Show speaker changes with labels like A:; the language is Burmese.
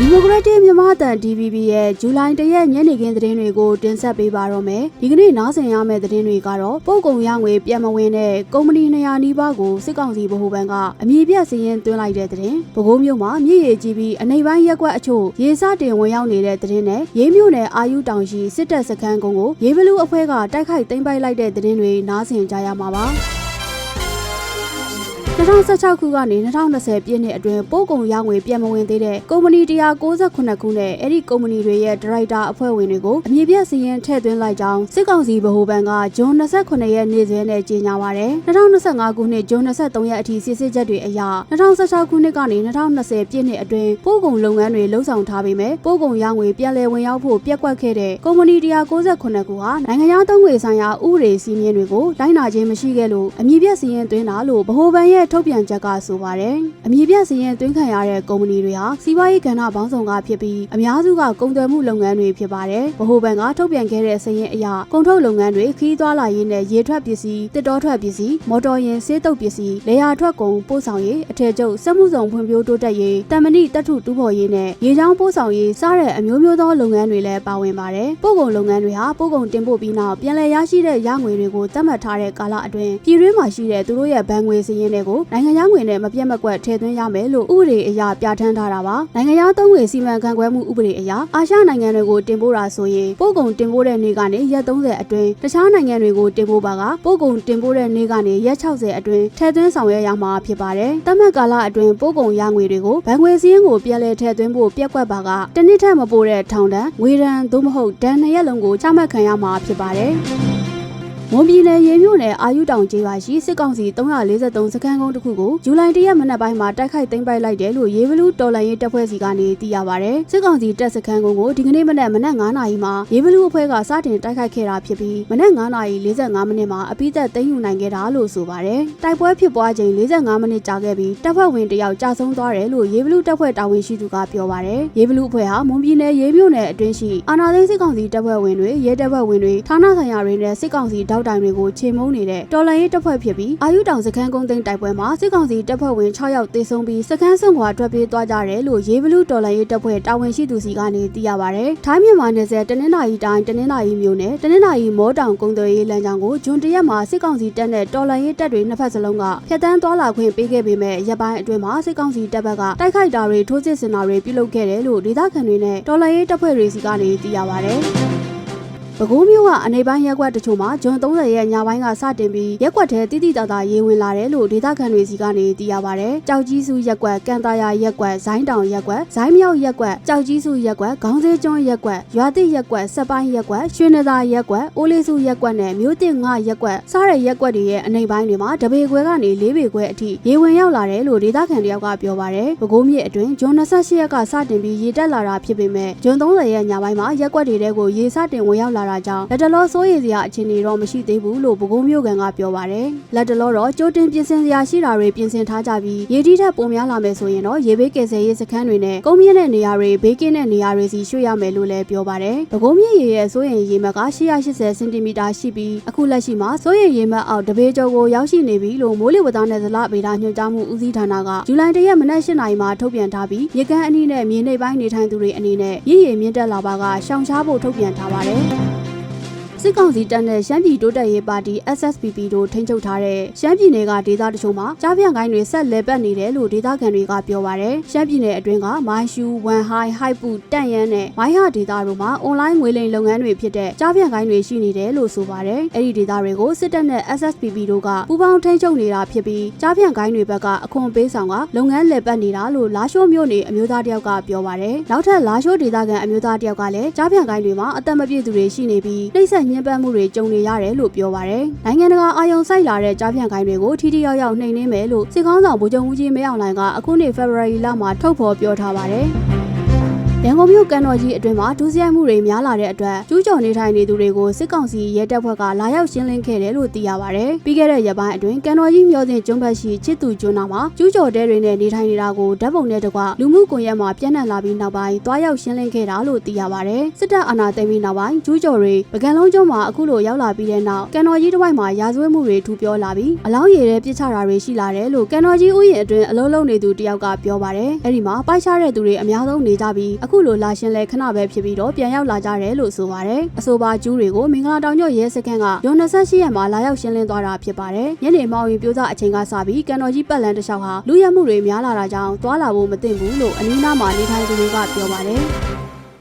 A: ဒီမိုကရက်တစ်မြန်မာအသံ DVB ရဲ့ဇူလိုင်တရက်ညနေခင်းသတင်းတွေကိုတင်ဆက်ပေးပါတော့မယ်။ဒီကနေ့နားဆင်ရမယ့်သတင်းတွေကတော့ပို့ကုန်ရငွေပြန်မဝင်တဲ့ကုမ္ပဏီ200နီးပါးကိုစစ်ကောင်စီဗဟိုဘဏ်ကအမည်ပြစည်ရင်သွင်းလိုက်တဲ့သတင်း။ပဲခူးမြို့မှာမြည်ရည်ကြီးပြီးအနေပိုင်းရက်ကွက်အချို့ရေစတင်ဝင်ရောက်နေတဲ့သတင်းနဲ့ရေးမြို့နယ်အာယူတောင်ရှိစစ်တပ်စခန်းကုန်းကိုရေးဘလူးအဖွဲ့ကတိုက်ခိုက်သိမ်းပိုက်လိုက်တဲ့သတင်းတွေနားဆင်ကြရမှာပါ။ 2016ခုကနေ2020ပြည့်နှစ်အတွင်းပို့ကုန်ရောင်းငွေပြန်မဝင်သေးတဲ့ကုမ္ပဏီ168ခုနဲ့အဲ့ဒီကုမ္ပဏီတွေရဲ့ဒါရိုက်တာအဖွဲ့ဝင်တွေကိုအမည်ပြစည်ရင်ထည့်သွင်းလိုက်ကြောင်းစစ်ကောင်စီဗဟိုဘဏ်ကဂျွန်28ရက်နေ့စွဲနဲ့ကြေညာပါတယ်2025ခုနှစ်ဂျွန်23ရက်အထိစစ်စစ်ချက်တွေအရ2016ခုနှစ်ကနေ2020ပြည့်နှစ်အတွင်းပို့ကုန်လုပ်ငန်းတွေလှုပ်ဆောင်ထားပေမဲ့ပို့ကုန်ရောင်းငွေပြန်လည်ဝင်ရောက်ဖို့ပြက်ကွက်ခဲ့တဲ့ကုမ္ပဏီ168ခုဟာနိုင်ငံခြားသုံးငွေဆိုင်ရာဥပဒေစည်းမျဉ်းတွေကိုလိုက်နာခြင်းမရှိခဲ့လို့အမည်ပြစည်ရင်သွင်းတာလို့ဗဟိုဘဏ်ရဲ့ထုတ်ပြန်ချက်ကဆိုပါတယ်။အမည်ပြစည်ရင်သွင်းခံရတဲ့ကုမ္ပဏီတွေဟာစီးပွားရေးကဏ္ဍပေါင်းစုံကဖြစ်ပြီးအများစုကကုန်သွယ်မှုလုပ်ငန်းတွေဖြစ်ပါတယ်။ဗဟိုဘဏ်ကထုတ်ပြန်ခဲ့တဲ့စည်ရင်အရကုန်ထုတ်လုပ်ငန်းတွေခီးသွွာလာရေးနဲ့ရေထွက်ပစ္စည်းတစ်တော်ထွက်ပစ္စည်းမော်တော်ယာဉ်ဆေးတုပ်ပစ္စည်းလေယာထွက်ကုန်ပို့ဆောင်ရေးအထည်ချုပ်စက်မှုစုံဖွံ့ဖြိုးတိုးတက်ရေးတမ္မဏိတထုတူးဖော်ရေးနဲ့ရေချောင်းပို့ဆောင်ရေးစတဲ့အမျိုးမျိုးသောလုပ်ငန်းတွေလည်းပါဝင်ပါတယ်။ပို့ကုန်လုပ်ငန်းတွေဟာပို့ကုန်တင်ပို့ပြီးနောက်ပြန်လည်ရရှိတဲ့ရငွေတွေကိုသတ်မှတ်ထားတဲ့ကာလအတွင်းပြည်တွင်းမှာရှိတဲ့သူတို့ရဲ့ဘဏ်ငွေစည်ရင်တွေကိုနိုင်ငံခြားငွေနဲ့မပြတ်မကွက်ထည့်သွင်းရမယ်လို့ဥပဒေအရပြဋ္ဌာန်းထားတာပါနိုင်ငံခြားသုံးငွေစီမံခန့်ခွဲမှုဥပဒေအရအာရှနိုင်ငံတွေကိုတင်ပို့တာဆိုရင်ပို့ကုန်တင်ပို့တဲ့နေ့ကနေရက်30အတွင်းတခြားနိုင်ငံတွေကိုတင်ပို့ပါကပို့ကုန်တင်ပို့တဲ့နေ့ကနေရက်60အတွင်းထည့်သွင်းဆောင်ရွက်ရမှာဖြစ်ပါတယ်တတ်မှတ်ကာလအတွင်းပို့ကုန်ရငွေတွေကိုဘဏ်ငွေစည်းရင်းကိုပြန်လည်ထည့်သွင်းဖို့ပြက်ကွက်ပါကတစ်နှစ်ထက်မပိုတဲ့ထောင်ဒဏ်ငွေဒဏ်သို့မဟုတ်ဒဏ်နှစ်ရက်လုံးကိုချမှတ်ခံရမှာဖြစ်ပါတယ် မွန်ပြည်နယ်ရေမြို့နယ်အာယူတောင်ကျေးရွာရှိစစ်ကောင်စီ343စခန်းကုန်းတစ်ခုကိုဇူလိုင်၁ရက်မနက်ပိုင်းမှာတိုက်ခိုက်သိမ်းပိုက်လိုက်တယ်လို့ရေဘလူးတော်လှန်ရေးတပ်ဖွဲ့စီကနေသိရပါဗျ။စစ်ကောင်စီတပ်စခန်းကုန်းကိုဒီကနေ့မနက်မနက်9နာရီမှာရေဘလူးအဖွဲ့ကစတင်တိုက်ခိုက်ခဲ့တာဖြစ်ပြီးမနက်9နာရီ45မိနစ်မှာအပိသက်သိမ်းယူနိုင်ခဲ့တာလို့ဆိုပါတယ်။တိုက်ပွဲဖြစ်ပွားချိန်45မိနစ်ကြာခဲ့ပြီးတပ်ဖွဲ့ဝင်တယောက်ကြာဆုံးသွားတယ်လို့ရေဘလူးတပ်ဖွဲ့တာဝန်ရှိသူကပြောပါတယ်။ရေဘလူးအဖွဲ့ဟာမွန်ပြည်နယ်ရေမြို့နယ်အတွင်းရှိအာနာသိန်းစစ်ကောင်စီတပ်ဖွဲ့ဝင်တွေရဲတပ်ဖွဲ့ဝင်တွေဌာနဆိုင်ရာတွေနဲ့စစ်ကောင်စီတောက်တိုင်တွေကိုချေမှုန်းနေတဲ့တော်လှန်ရေးတပ်ဖွဲ့ဖြစ်ပြီးအာယုတောင်စခန်းကုန်းသိမ်းတိုက်ပွဲမှာစစ်ကောင်စီတပ်ဖွဲ့ဝင်6ယောက်သေဆုံးပြီးစခန်းစွန့်ခွာထွက်ပြေးသွားကြတယ်လို့ရေဘလူးတော်လှန်ရေးတပ်ဖွဲ့တာဝန်ရှိသူစီကနေသိရပါဗျ။ထိုင်းမြန်မာနယ်စပ်တနင်္လာရီတိုင်းတနင်္လာရီမြို့နယ်တနင်္လာရီမောတောင်ကုန်းသွယ်ရေးလမ်းကြောင်းကိုဂျွန်တရက်မှာစစ်ကောင်စီတပ်နဲ့တော်လှန်ရေးတပ်တွေနှစ်ဖက်စလုံးကဖျက်ဆီးသွားလာခွင့်ပေးခဲ့ပေမဲ့ရပ်ပိုင်းအတွင်းမှာစစ်ကောင်စီတပ်ဘက်ကတိုက်ခိုက်တာတွေထိုးစစ်ဆင်တာတွေပြုလုပ်ခဲ့တယ်လို့ဒေသခံတွေနဲ့တော်လှန်ရေးတပ်ဖွဲ့တွေစီကနေသိရပါဗျ။ ပဲခူးမြို့ကအနေပိုင်းရက်ကွက်တချို့မှာဂျွန်30ရက်ညပိုင်းကစတင်ပြီးရက်ကွက်ထဲတိတိတသာရေဝင်လာတယ်လို့ဒေသခံတွေစီကနေသိရပါဗျ။ကြောက်ကြီးစုရက်ကွက်၊ကန်တာယာရက်ကွက်၊ဇိုင်းတောင်ရက်ကွက်၊ဇိုင်းမြောက်ရက်ကွက်၊ကြောက်ကြီးစုရက်ကွက်၊ခေါင်းစေးကျွန်းရက်ကွက်၊ရွာတိရက်ကွက်၊စက်ပိုင်းရက်ကွက်၊ရွှေနသာရက်ကွက်၊အိုးလေးစုရက်ကွက်နဲ့မြို့တင်ငါရက်ကွက်စတဲ့ရက်ကွက်တွေရဲ့အနေပိုင်းတွေမှာတပေခွဲကနေလေးပေခွဲအထိရေဝင်ရောက်လာတယ်လို့ဒေသခံတယောက်ကပြောပါဗျ။ပဲခူးမြို့အတွင်းဂျွန်28ရက်ကစတင်ပြီးရေတက်လာတာဖြစ်ပေမဲ့ဂျွန်30ရက်ညပိုင်းမှာရက်ကွက်တွေထဲကိုရေစတင်ဝင်ရောက်လာတာကြောင့်လက်တလောစိုးရိမ်စရာအခြေအနေတော့မရှိသေးဘူးလို့ပဲခူးမြို့ကန်ကပြောပါတယ်။လက်တလောတော့ကြိုတင်ပြင်ဆင်စရာရှိတာတွေပြင်ဆင်ထားကြပြီးရေတီးထက်ပိုများလာမယ်ဆိုရင်တော့ရေဘေးကယ်ဆယ်ရေးစခန်းတွေနဲ့ကုန်းမြင့်တဲ့နေရာတွေဘေးကင်းတဲ့နေရာတွေစီရွှေ့ရမယ်လို့လည်းပြောပါတယ်။ပဲခူးမြင့်ရေရဲ့စိုးရိမ်ရေမှတ်က880စင်တီမီတာရှိပြီးအခုလက်ရှိမှာစိုးရိမ်ရေမှတ်အောက်တပေကျော်ကိုရောက်ရှိနေပြီလို့မိုးလေဝသနဲ့ဇလဗေဒညွှန်ကြားမှုဦးစီးဌာနကဇူလိုင်၁ရက်မနက်၈နာရီမှာထုတ်ပြန်ထားပြီးရေကန်အနီးနဲ့မြေနေပိုင်းနေထိုင်သူတွေအနေနဲ့ရည်ရည်မြင့်တက်လာပါကရှောင်ရှားဖို့ထုတ်ပြန်ထားပါတယ်။ စစ်ကောင်စီတပ်နဲ့ရှမ်းပြည်တိုးတက်ရေးပါတီ SSPP တို့ထိန်းချုပ်ထားတဲ့ရှမ်းပြည်နယ်ကဒေသတချို့မှာကြားဖြန့်ကိုင်းတွေဆက်လက်ပတ်နေတယ်လို့ဒေသခံတွေကပြောပါရယ်ရှမ်းပြည်နယ်အတွင်းကမိုင်းရှူဝန်ဟိုင်းဟိုက်ပူတန့်ရန်နဲ့မိုင်းဟာဒေသတို့မှာအွန်လိုင်းငွေလိမ်လုပ်ငန်းတွေဖြစ်တဲ့ကြားဖြန့်ကိုင်းတွေရှိနေတယ်လို့ဆိုပါရယ်အဲ့ဒီဒေသတွေကိုစစ်တပ်နဲ့ SSPP တို့ကပူးပေါင်းထိန်းချုပ်နေတာဖြစ်ပြီးကြားဖြန့်ကိုင်းတွေဘက်ကအခွန်ပေးဆောင်ကလုပ်ငန်းလက်ပတ်နေတာလို့လာရှိုးမြို့နေအမျိုးသားတယောက်ကပြောပါရယ်နောက်ထပ်လာရှိုးဒေသခံအမျိုးသားတယောက်ကလည်းကြားဖြန့်ကိုင်းတွေမှာအသက်မပြည့်သူတွေရှိနေပြီးနှိမ့်ဆက်ညှဉ်းပန်းမှုတွေကြုံနေရတယ်လို့ပြောပါရယ်နိုင်ငံတကာအာယုံစိုက်လာတဲ့ကြားဖြန့်ကိုင်းတွေကိုထိထိရောက်ရောက်နှိမ်နင်းမယ်လို့စစ်ကောင်းဆောင်ဗိုလ်ချုပ်ဦးကြီးမဲအောင်လှိုင်ကအခုနှစ်ဖေဖော်ဝါရီလမှာထုတ်ဖော်ပြောထားပါတယ် ရန်ကုန်မြို့ကန်တော်ကြီးအတွင်းမှာဒုစရိုက်မှုတွေများလာတဲ့အတွက်ကျူးကျော်နေထိုင်နေသူတွေကိုစစ်ကောင်စီရဲတပ်ဖွဲ့ကလာရောက်ရှင်းလင်းခဲ့တယ်လို့သိရပါတယ်။ပြီးခဲ့တဲ့ရက်ပိုင်းအတွင်းကန်တော်ကြီးမြို့စဉ်ကျွန်းဘက်ရှိချစ်သူကျွန်းနာမှာကျူးကျော်တဲတွေနဲ့နေထိုင်နေတာကိုဓာတ်ပုံနဲ့တကွလူမှုကွန်ရက်မှာပြန့်နှံ့လာပြီးနောက်ပိုင်းတွားရောက်ရှင်းလင်းခဲ့တာလို့သိရပါတယ်။စစ်တပ်အာဏာသိမ်းပြီးနောက်ပိုင်းကျူးကျော်တွေပကံလုံးကျွန်းမှာအခုလိုရောက်လာပြီးတဲ့နောက်ကန်တော်ကြီးတစ်ဝိုက်မှာရာဇဝတ်မှုတွေထူပြောလာပြီးအလောင်းရည်တဲ့ပြစ်ချတာတွေရှိလာတယ်လို့ကန်တော်ကြီးဥယျာဉ်အတွင်းအလုံးလုံးနေသူတယောက်ကပြောပါတယ်။အဲ့ဒီမှာပိုက်ချတဲ့သူတွေအများဆုံးနေကြပြီးအခုလိုလာရှင်းလဲခဏပဲဖြစ်ပြီးတော့ပြန်ရောက်လာကြတယ်လို့ဆိုပါတယ်။အဆိုပါကျူးတွေကိုမင်္ဂလာတောင်ကျော့ရဲစခန်းကရုံ28ရက်မှာလာရောက်ရှင်းလင်းသွားတာဖြစ်ပါတယ်။ညနေမှောင်ရင်ပြိုးစားအချိန်ကစပြီးကန်တော်ကြီးပတ်လန်းတစ်လျှောက်ဟာလူရဲမှုတွေများလာတာကြောင့်တွာလာဖို့မသင့်ဘူးလို့အနီးအနားမှာနေထိုင်သူတွေကပြောပါတယ်။